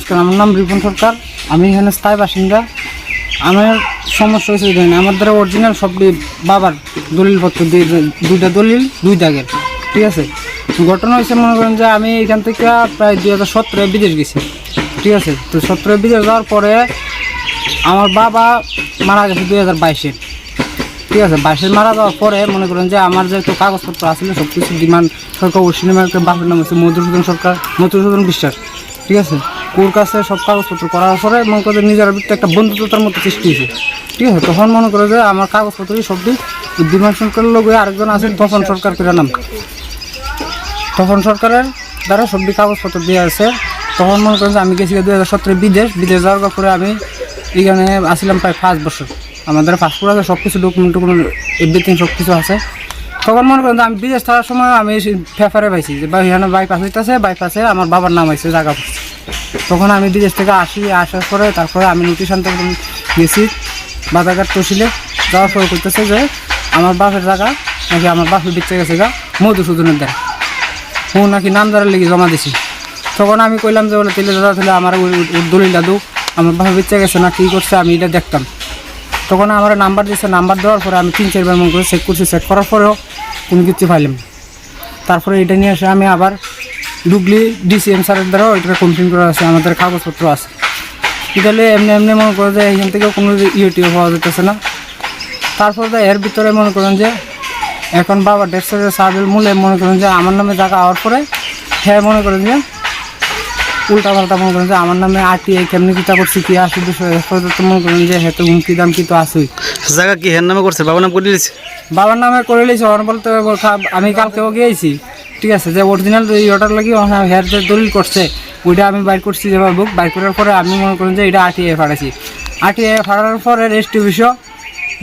নমস্কার, আমার নাম রিপন সরকার। আমি এখানে স্থায়ী বাসিন্দা। আমার সমস্যা হয়েছে দেখেন আমার দ্বারা অরিজিনাল সব বাবার দলিলপত্র দুইটা দলিল, দুই দাগের। ঠিক আছে? ঘটনা হয়েছে, মনে করেন যে আমি এখান থেকে প্রায় দুই হাজার সতেরো বিদেশ গেছি। ঠিক আছে? তো সতেরো বিদেশ যাওয়ার পরে আমার বাবা মারা গেছে দুই হাজার বাইশে। ঠিক আছে? বাইশের মারা যাওয়ার পরে মনে করেন যে আমার যে একটু কাগজপত্র আসলে সব কিছু ডিমান্ড সরকার সিনেমার একটা বাপের নাম হচ্ছে মধুসূদন সরকার, মধুসূদন বিশ্বাস। ঠিক আছে? ওর কাছে সব কাগজপত্র করার পরে মনে করে নিজের ভিতরে একটা বন্ধুত্বতার মতো সৃষ্টি হয়েছে। ঠিক আছে, তখন মনে করে যে আমার কাগজপত্র সব দিক। ডিমান্ড সরকারের লোক আরেকজন আছে তপন সরকার করে নাম। তখন সরকারের দ্বারা সবটি কাগজপত্র দিয়ে আছে। তখন মনে করেন যে আমি গেছি দু হাজার সতেরো বিদেশ। বিদেশ যাওয়ার পরে আমি এখানে আসছিলাম প্রায় পাঁচ বছর। আমাদের পাসপোর্ট আছে সব কিছু ডকুমেন্ট টুকুমেন্ট এভরিথিং সব কিছু আছে। তখন মনে করেন আমি বিদেশ থাকার সময় আমি ফেফারে পাইছি যে এখানে বাইপাস হইতেছে বাইপাসে আমার বাবার নাম আছে জায়গা। তখন আমি বিদেশ থেকে আসি, আসার পরে তারপরে আমি নোটিশ আনতে গেছি, বাজারঘাট তহসিলে। যাওয়ার পরে করতেছে যে, আমার বাপের জায়গা নাকি আমার বাপের বিচ্ছে গেছে গা, মধুসূদনের দ্বারা। ও নাকি নাম দ্বারা লেগে জমা দিছি। তখন আমি কইলাম যে বলে তেলে দাদা তাহলে আমার ওই ওই দলিলটা দু, আমার বাপের বিচ্ছে গেছে না, কী করছে আমি এটা দেখতাম। তখন আমার নাম্বার দিয়েছে নাম্বার দেওয়ার পরে আমি তিন, চারবার মন করে চেক করছি চেক করার পরেও কোনো কিছু পাইলাম তারপরে এটা নিয়ে এসে আমি আবার ডুগলি ডিসিএম স্যারের দ্বারাও এটা কমপ্লেন করা আছে আমাদের কাগজপত্র আছে। তাহলে এমনি এমনি মনে করেন যে এখান থেকে কোনো ইউটিউব পাওয়া যেতেছে না। তারপর এর ভিতরে মনে করেন যে এখন বাবা দেড়শো সাবিল মূলে মনে করেন যে আমার নামে জায়গা হওয়ার পরে হ্যাঁ মনে করেন যে উল্টা পাল্টা মনে করেন যে আমার নামে আটিয়ে কেমনি কিতা করছি কি আসি বিষয় তো মনে করেন যে হ্যাঁ তো হুমকি দাম কি তো আসুই জায়গা কি হের নামে করছে? বাবার নাম করে দিয়েছে? বাবার নামে করে লিয়েছে বলতে- আমি কালকেও গিয়েছি। ঠিক আছে, যে অরিজিনাল এই অর্ডার লাগি হেয়ার যে দলিল করছে, ওইটা আমি বাইর করছি যে বুক বাইর করার পরে আমি মনে করেন যে এটা আটিয়ে ফাড়াছি আটিয়ে ফাড়ার পরে রেস্ট বিষয়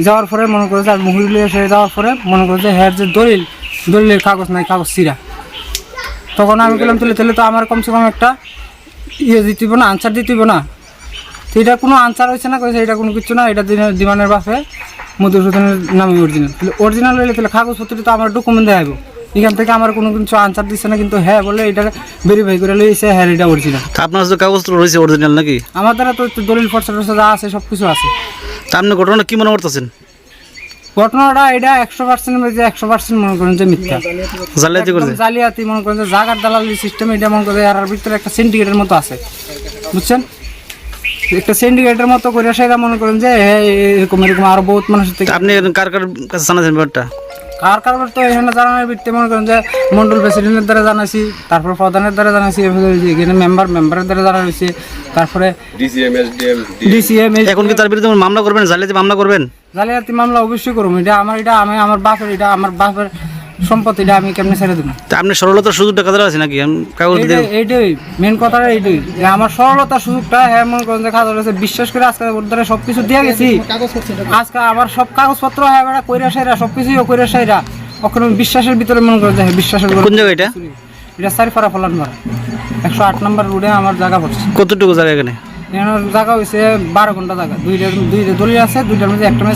যাওয়ার পরে মনে করে যে আর মুহুরিলে এসে যাওয়ার পরে মনে করে যে হেয়ার যে দলিল, দলিলের কাগজ নাই, কাগজ সিরা তখন আমি গেলাম তাহলে তাহলে তো আমার কমসে কম একটা ইয়ে দিতে না আনসার দিতে না। তো এটা কোনো আনসার হয়েছে না, কইছে এটা কোনো কিছু না, এটা দিমানের বাপে মধুসূদনের নামে অরিজিনাল তাহলে অরিজিনাল হইলে তাহলে কাগজপত্র তো আমার ডকুমেন্ট দেখাবো এখান থেকে আমার কোনো কিছু আনসার দিচ্ছে না কিন্তু হ্যাঁ বলে এটা ভেরিফাই করে লইছে হ্যাঁ এটা অরিজিনাল তা আপনার কাগজপত্র রয়েছে অরিজিনাল নাকি? আমার দ্বারা তো দলিল ফর্সা টর্সা যা আছে সব কিছু আছে। তা আপনি ঘটনা কি মনে করতেছেন? ঘটনাটা এটা একশো পার্সেন্ট মধ্যে একশো পার্সেন্ট মনে করেন যে মিথ্যা। জালিয়াতি একদম জালিয়াতি মনে করেন যে জাগার দালালি সিস্টেম এটা মনে করেন আর ভিতরে একটা সিন্ডিকেটের মতো আছে। বুঝছেন? একটা সিন্ডিকেটের মতো করে সেটা মনে করেন যে হ্যাঁ এরকম এরকম আরও বহুত মানুষের থেকে আপনি কার কার কাছে জানাচ্ছেন ব্যাপারটা? কার কারবার তো এখানে জানানোর ভিত্তিতে মনে করেন যে মন্ডল প্রেসিডেন্টের দ্বারা জানাইছি তারপরে প্রধানের দ্বারা জানাইছি এখানে মেম্বার মেম্বারের দ্বারা জানা হয়েছে তারপরে ডিসিএম এখন কি তার বিরুদ্ধে মামলা করবেন? জালিয়াতি মামলা করবেন? জালিয়াতি মামলা অবশ্যই করব এটা আমার এটা আমি আমার বাপের এটা আমার বাপের সম্পত্তি এটা আমি কেমনে ছেড়ে দেবো? তা আপনি সরলতার সুযোগটা কাজে আছে নাকি? আমি কাগজ দিয়ে এইটাই- এইটাই মেন কথাটা এইটাই। যে আমার সরলতার সুযোগটা হ্যাঁ মনে করেন যে খাতা রয়েছে বিশ্বাস করে আজকে ওর দ্বারা সব কিছু দিয়ে গেছি। আজকে আমার সব কাগজপত্র হ্যাঁ বেড়া কইরা সাইরা সব কিছুই কইরা সাইরা। ওখানে বিশ্বাসের ভিতরে মনে করেন যে হ্যাঁ, বিশ্বাসের কোন জায়গা এটা? এটা সারিফারা ফলান মারা একশো আট নম্বর রোডে আমার জায়গা পড়ছে। কতটুকু জায়গা এখানে? এখানে জায়গা হয়েছে বারো ঘণ্টা জায়গা। দুইটা দুইটা দলিল আছে দুইটার মধ্যে একটা মধ্যে